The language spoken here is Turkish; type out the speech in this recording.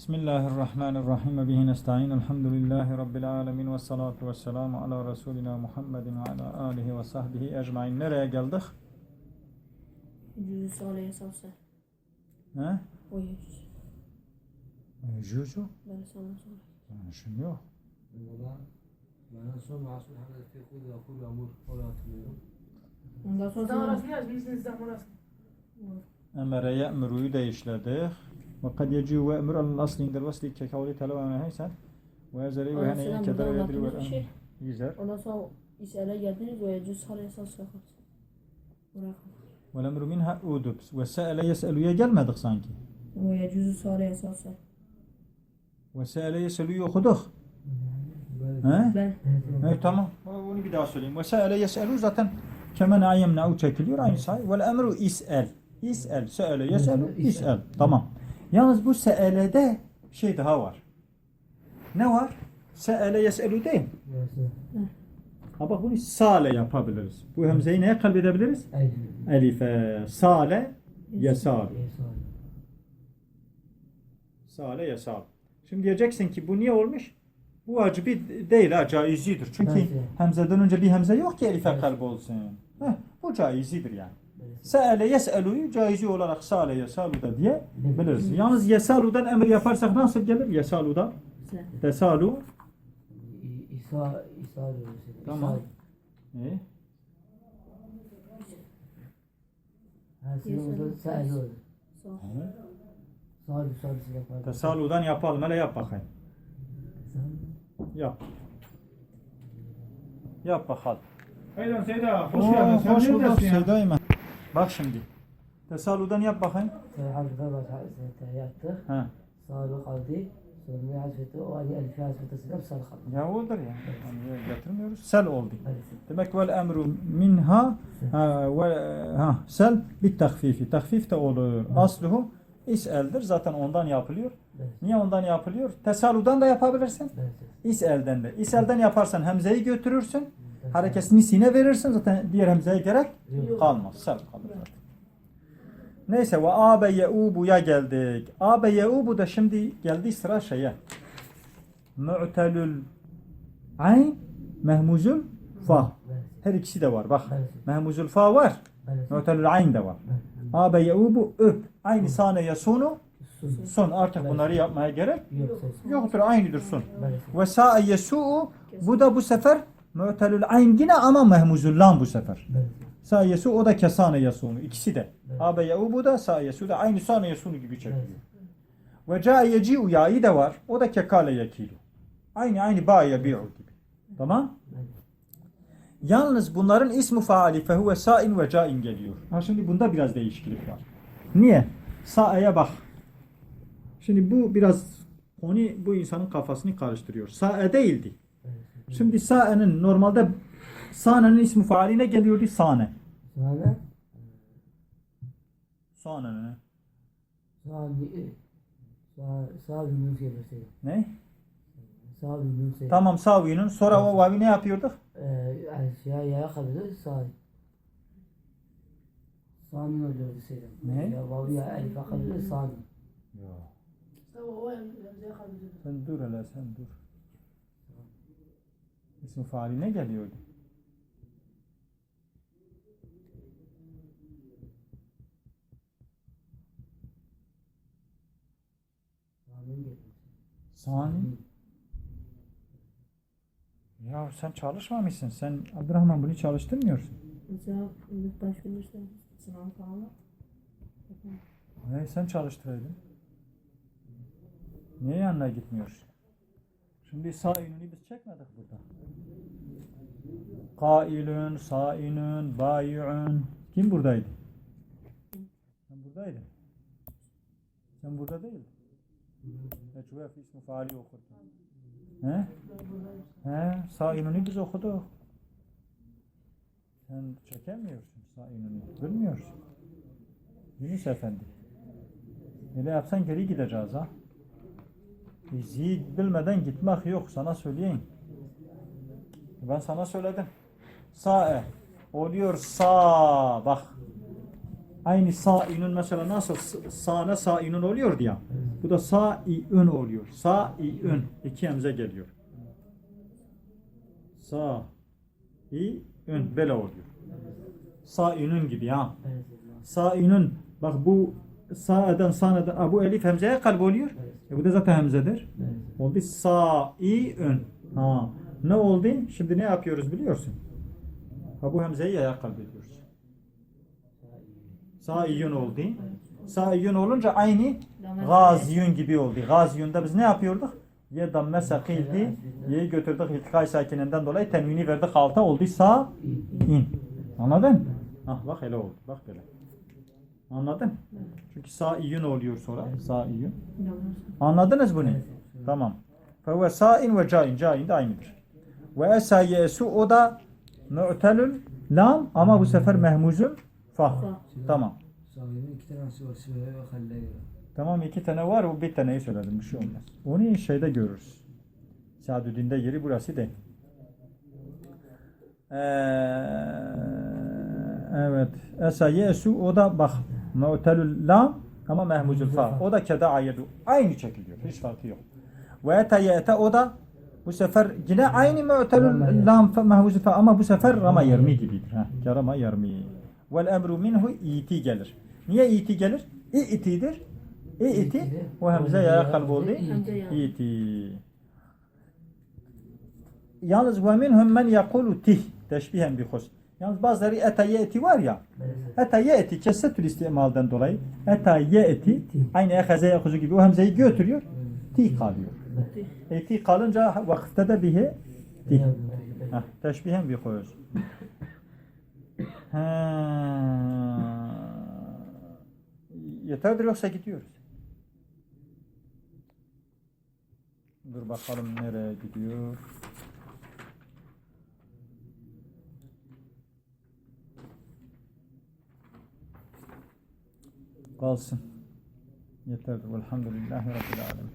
Bismillahirrahmanirrahim ve bihi nesta'in. Elhamdülillahi Rabbil alemin ve salatu ve selamu ala Resulina Muhammedin ve ala alihi ve sahbihi ecmain. Nereye geldik? Cüzü Salih'e salsa. He? O yüz. Juju? Ben sana sonra. Yani şimdi yok. Valla ben son masum hadis tekul ve kul amur ola hatırlıyorum. Ondan sonra Zaman sana... orası biraz bilirsiniz zaman orası. Emre ye'miru'yu da işledik. Ve kad yeci'u ve emir alın asli indel vasli ke kavli heysen. Ve ezeli ve Ondan hene sonra kedere burada yedri ve şey. Güzel. Ondan sonra İsa'ya geldiniz ve Cüzü Salih'e salsa. Bırakın. Ve emru minha udub. Ve se'ele yes'elu'ya gelmedik sanki. Ve Cüzü Salih'e salsa. Ve se'ele yes'elu'yu okuduk. He? Ben. Evet tamam. Bunu bir daha söyleyeyim. Ve se'ele yes'elu zaten kemen ayyemna'u çekiliyor. Aynı say. Vel emru is'el. İs'el. Se'ele yes'elu is'el. Tamam. Yalnız bu se'elede bir şey daha var. Ne var? Se'ele yes'elu değil. Ha bak bunu sale yapabiliriz. Bu hemzeyi neye kalbedebiliriz? Elif. Elife. Sale yesal. Sale yesal. Şimdi diyeceksin ki bu niye olmuş? Bu vacibi değil ha caizidir. Çünkü hemzeden önce bir hemze yok ki elife kalp olsun. Heh, bu caizidir yani. Se'ele yes'elu'yu caizi olarak sale yesalu da diye biliriz. Yalnız yesalu'dan emir yaparsak nasıl gelir? Yesalu'dan tesalu İsa İsa. Tamam. E, yapar. tesalu'dan yapalım. Hele yap bakayım. Yap. Yap bakalım. Haydan Seyda hoş geldin. Hoş bulduk? Seyda'yım. Bak şimdi. Tesalu'dan yap bakayım. Harfler var harfler yaptık. Ha. Sahil kaldı. Sonra hazreti o Ali Elif hazreti selam sahil kaldı. Ya odur ya. Yani getirmiyoruz. Sel oldu. Evet. Demek vel emru minha ha, ve, ha, sel bit tahfifi. Tahfif de olur. Asluhu is'eldir. Zaten ondan yapılıyor. Evet. Niye ondan yapılıyor? Tesaludan da yapabilirsin. Evet. İs'elden de. İs'elden yaparsan hemzeyi götürürsün. Harekesini sine verirsin. Zaten diğer hemzeye gerek kalmaz. Sel kalır zaten. Neyse ve abe yeubu'ya geldik. Abe yeubu da şimdi geldi sıra şeye. Mu'telül ayn mehmuzul fa. Her ikisi de var bak. Mehmuzul fa var. Mu'telül ayn de var. Abe yeubu öp. Aynı sane yasunu Sus. son. Artık bunları yapmaya gerek yoktur. Aynıdır son. Ve sa'a yesu'u bu da bu sefer mu'telül ayn yine ama mehmuzul lam bu sefer. Evet. Sa yesu o da kesane yasunu. İkisi de. Evet. Abe yaubu da sa yesu da aynı sane yasunu gibi çekiliyor. Ve ca yeci'u ya'i de var. O da kekale yekilu. Aynı aynı ba yebi'u gibi. Tamam? Evet. Yalnız bunların ismu faali fehuve sa'in ve ca'in geliyor. Ha şimdi bunda biraz değişiklik var. Niye? Sa'ya bak. Şimdi bu biraz konu bu insanın kafasını karıştırıyor. Sa'e değildi. Şimdi sa'enin normalde sa'nenin ismu faaline geliyordu sa'ne. Sağ sağ bir müm şey Ne? Müm şey. Tamam saviyunun sonra o vavi ne yapıyorduk? Eee aşağı yaya kalıyor sağ. Sağ mı oluyordu şeyden. Ne? Ya vavi ya elif kalıyor sağ mı? Tamam o emzeye kaldı. Sen dur hele sen dur. İsmi faaline geliyordu. Sani. Ya sen çalışmamışsın. Sen Abdurrahman bunu çalıştırmıyorsun. Mesela başka bir şey. Sınav falan. Ne sen çalıştıraydın. Niye yanına gitmiyorsun? Şimdi sainuni biz çekmedik burada. Kailün, sainün, bayi'ün. Kim buradaydı? Sen buradaydın. Sen burada değildin. Ecvef ismi faali okurdun. He? He? Sainuni biz okuduk. Sen çekemiyorsun sainuni. Bilmiyorsun. Yunus Efendi. Öyle yapsan geri gideceğiz ha. Bizi bilmeden gitmek yok sana söyleyeyim. Ben sana söyledim. Sa'e oluyor sa bak. Aynı sa'inun mesela nasıl sa'ne sa'inun oluyor diye. Bu da sa'iün oluyor. Sa'iün. İki hemze geliyor. Sa'iün. Böyle oluyor. Sa'iünün gibi ha. Sa'iünün. Bak bu sa'eden sa'neden. Bu elif hemzeye kalp oluyor. E bu da zaten hemzedir. Oldu sa'iün. Ha. Ne oldu? Şimdi ne yapıyoruz biliyorsun? Ha bu hemzeyi yaya kalp ediyoruz. Sa'iyyun oldu. Sa'iyyun olunca aynı gaziyun gibi oldu. Gaziyun'da biz ne yapıyorduk? Ye damme sakildi. Ye'yi götürdük iltikay sakininden dolayı tenvini verdik alta oldu sa'in. Anladın? Ah bak hele oldu. Bak böyle. Anladın? Çünkü sa'iyyun oluyor sonra. Sa'iyyun. Anladınız bunu? Tamam. Fehuve sa'in ve cain. Cain de aynıdır. Ve esa yesu o da mu'telül lam ama bu sefer mehmuzun fa. Fa. Tamam. Tamam iki tane var o bir taneyi söyledim bir şey olmaz. Onu şeyde görürüz. Sadüddin'de yeri burası değil. Ee, evet. Esa yesu o da bak mu'telül lam ama mehmuzul fa. O da keda ayedu. Aynı çekiliyor. Hiç farkı yok. Ve ete yete o da bu sefer yine aynı mu'telül lam fa mehmuzul fa ama bu sefer rama yermi gibidir. Ha, rama yermi. Vel emru minhu iti gelir. Niye iti gelir? İ'tidir. İ'ti. O hemze yaya kalb oldu. Ya. İti. Yalnız ve minhum men yakulu tih. Teşbihen bi hus. Yalnız bazıları ete ye'ti var ya. Ete ye'ti kessetül istimalden dolayı. Ete ye'ti aynı ehaze yakuzu gibi o hemzeyi götürüyor. Ti kalıyor. E, ti kalınca vakitte de bihi tih. Heh, teşbihen bi hus. Ha. Yeterdir yoksa gidiyoruz. Dur bakalım nereye gidiyor. Kalsın. Yeterdir. Velhamdülillahi Rabbil Alemin.